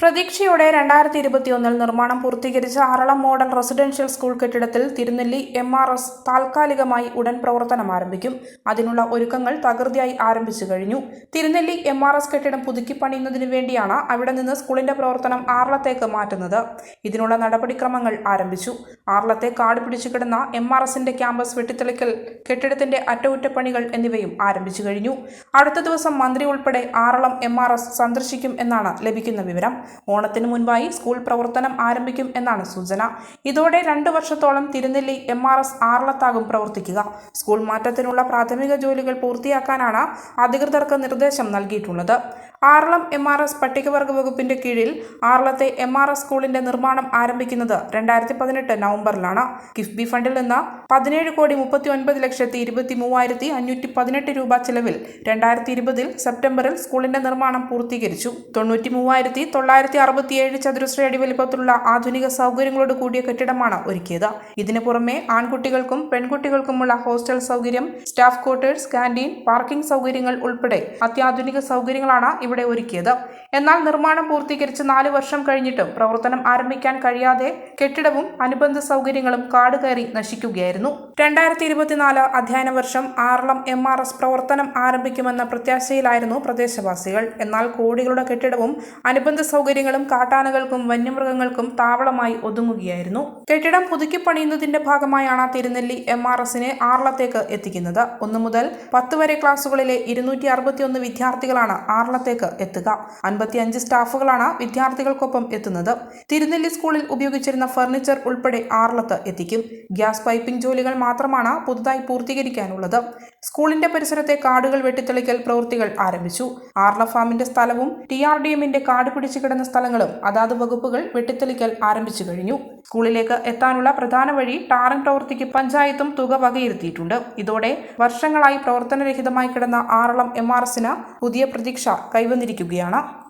പ്രതീക്ഷയോടെ രണ്ടായിരത്തി ഇരുപത്തിയൊന്നിൽ നിർമ്മാണം പൂർത്തീകരിച്ച ആറളം മോഡൽ റെസിഡൻഷ്യൽ സ്കൂൾ കെട്ടിടത്തിൽ തിരുനെല്ലി എം ആർ എസ് താൽക്കാലികമായി ഉടൻ പ്രവർത്തനം ആരംഭിക്കും. അതിനുള്ള ഒരുക്കങ്ങൾ തകൃതിയായി ആരംഭിച്ചു കഴിഞ്ഞു. തിരുനെല്ലി എം ആർ എസ് കെട്ടിടം പുതുക്കി പണിയുന്നതിനു വേണ്ടിയാണ് അവിടെ നിന്ന് സ്കൂളിന്റെ പ്രവർത്തനം ആറളത്തേക്ക് മാറ്റുന്നത്. ഇതിനുള്ള നടപടിക്രമങ്ങൾ ആരംഭിച്ചു. ആറളത്തെ കാട് പിടിച്ചു കിടന്ന എം ആർ എസിന്റെ ക്യാമ്പസ് വെട്ടിത്തെളിക്കൽ കെട്ടിടത്തിന്റെ അറ്റകുറ്റപ്പണികൾ എന്നിവയും ആരംഭിച്ചു കഴിഞ്ഞു. അടുത്ത ദിവസം മന്ത്രി ഉൾപ്പെടെ ആറളം എം ആർ എസ് സന്ദർശിക്കും എന്നാണ് ലഭിക്കുന്ന വിവരം. ഓണത്തിന് മുൻപായി സ്കൂൾ പ്രവർത്തനം ആരംഭിക്കും എന്നാണ് സൂചന. ഇതോടെ രണ്ടു വർഷത്തോളം തിരുനെല്ലി എം ആർ എസ് ആറളത്താകും പ്രവർത്തിക്കുക. സ്കൂൾ മാറ്റത്തിനുള്ള പ്രാഥമിക ജോലികൾ പൂർത്തിയാക്കാനാണ് അധികൃതർക്ക് നിർദ്ദേശം നൽകിയിട്ടുള്ളത്. ആറളം എം ആർ എസ് പട്ടികവർഗ വകുപ്പിന്റെ കീഴിൽ ആറളത്തെ എം ആർ എസ് സ്കൂളിന്റെ നിർമ്മാണം ആരംഭിക്കുന്നത് രണ്ടായിരത്തി പതിനെട്ട് നവംബറിലാണ്. കിഫ്ബി ഫണ്ടിൽ നിന്ന് പതിനേഴ് കോടി മുപ്പത്തി ഒൻപത് ലക്ഷത്തി ഇരുപത്തി മൂവായിരത്തി അഞ്ഞൂറ്റി പതിനെട്ട് രൂപ ചെലവിൽ രണ്ടായിരത്തി ഇരുപതിൽ സെപ്റ്റംബറിൽ സ്കൂളിന്റെ നിർമ്മാണം പൂർത്തീകരിച്ചു. തൊണ്ണൂറ്റി മൂവായിരത്തി തൊള്ളായിരത്തി അറുപത്തിയേഴ് ചതുരശ്ര അടി വലിപ്പത്തിലുള്ള ആധുനിക സൗകര്യങ്ങളോട് കൂടിയ കെട്ടിടമാണ് ഒരുക്കിയത്. ഇതിനു പുറമെ ആൺകുട്ടികൾക്കും പെൺകുട്ടികൾക്കുമുള്ള ഹോസ്റ്റൽ സൗകര്യം സ്റ്റാഫ് ക്വാർട്ടേഴ്സ് കാന്റീൻ പാർക്കിംഗ് സൗകര്യങ്ങൾ ഉൾപ്പെടെ അത്യാധുനിക സൗകര്യങ്ങളാണ് ഇവിടെ ഒരുക്കിയത്. എന്നാൽ നിർമ്മാണം പൂർത്തീകരിച്ച് നാല് വർഷം കഴിഞ്ഞിട്ടും പ്രവർത്തനം ആരംഭിക്കാൻ കഴിയാതെ കെട്ടിടവും അനുബന്ധ സൗകര്യങ്ങളും കാട് കയറി നശിക്കുകയായിരുന്നു. രണ്ടായിരത്തി ഇരുപത്തിനാല് അധ്യയന വർഷം ആറളം എം ആർ എസ് പ്രവർത്തനം ആരംഭിക്കുമെന്ന പ്രത്യാശയിലായിരുന്നു പ്രദേശവാസികൾ. എന്നാൽ കോടികളുടെ കെട്ടിടവും അനുബന്ധ സൗകര്യങ്ങളും കാട്ടാനകൾക്കും വന്യമൃഗങ്ങൾക്കും താവളമായി ഒതുങ്ങുകയായിരുന്നു. കെട്ടിടം പുതുക്കി പണിയുന്നതിന്റെ ഭാഗമായാണ് തിരുനെല്ലി എം ആർ എസിനെ ആറളത്തേക്ക് എത്തിക്കുന്നത്. ഒന്ന് മുതൽ പത്ത് വരെ ക്ലാസുകളിലെ ഇരുന്നൂറ്റി വിദ്യാർത്ഥികളാണ് ആറളത്തേക്ക് എത്തുക. അൻപത്തിയഞ്ച് സ്റ്റാഫുകളാണ് വിദ്യാർത്ഥികൾക്കൊപ്പം എത്തുന്നത്. തിരുനെല്ലി സ്കൂളിൽ ഉപയോഗിച്ചിരുന്ന ഫർണിച്ചർ ഉൾപ്പെടെ ആറളത്ത് എത്തിക്കും. ഗ്യാസ് പൈപ്പിംഗ് ജോലികൾ മാത്രമാണ് പുതുതായി പൂർത്തീകരിക്കാനുള്ളത്. സ്കൂളിന്റെ പരിസരത്തെ കാടുകൾ വെട്ടിത്തെളിക്കൽ പ്രവൃത്തികൾ ആരംഭിച്ചു. ആർല ഫാമിന്റെ സ്ഥലവും ടി ആർ ഡി എമ്മിന്റെ കാട് പിടിച്ചു കിടന്ന സ്ഥലങ്ങളും അതാത് വകുപ്പുകൾ വെട്ടിത്തെളിക്കൽ ആരംഭിച്ചു കഴിഞ്ഞു. സ്കൂളിലേക്ക് എത്താനുള്ള പ്രധാന വഴി ടാറൻ പ്രവൃത്തിക്ക് പഞ്ചായത്തും തുക വകയിരുത്തിയിട്ടുണ്ട്. ഇതോടെ വർഷങ്ങളായി പ്രവർത്തനരഹിതമായി കിടന്ന ആറളം എം ആർ എസിന് പുതിയ പ്രതീക്ഷ കൈവന്നിരിക്കുകയാണ്.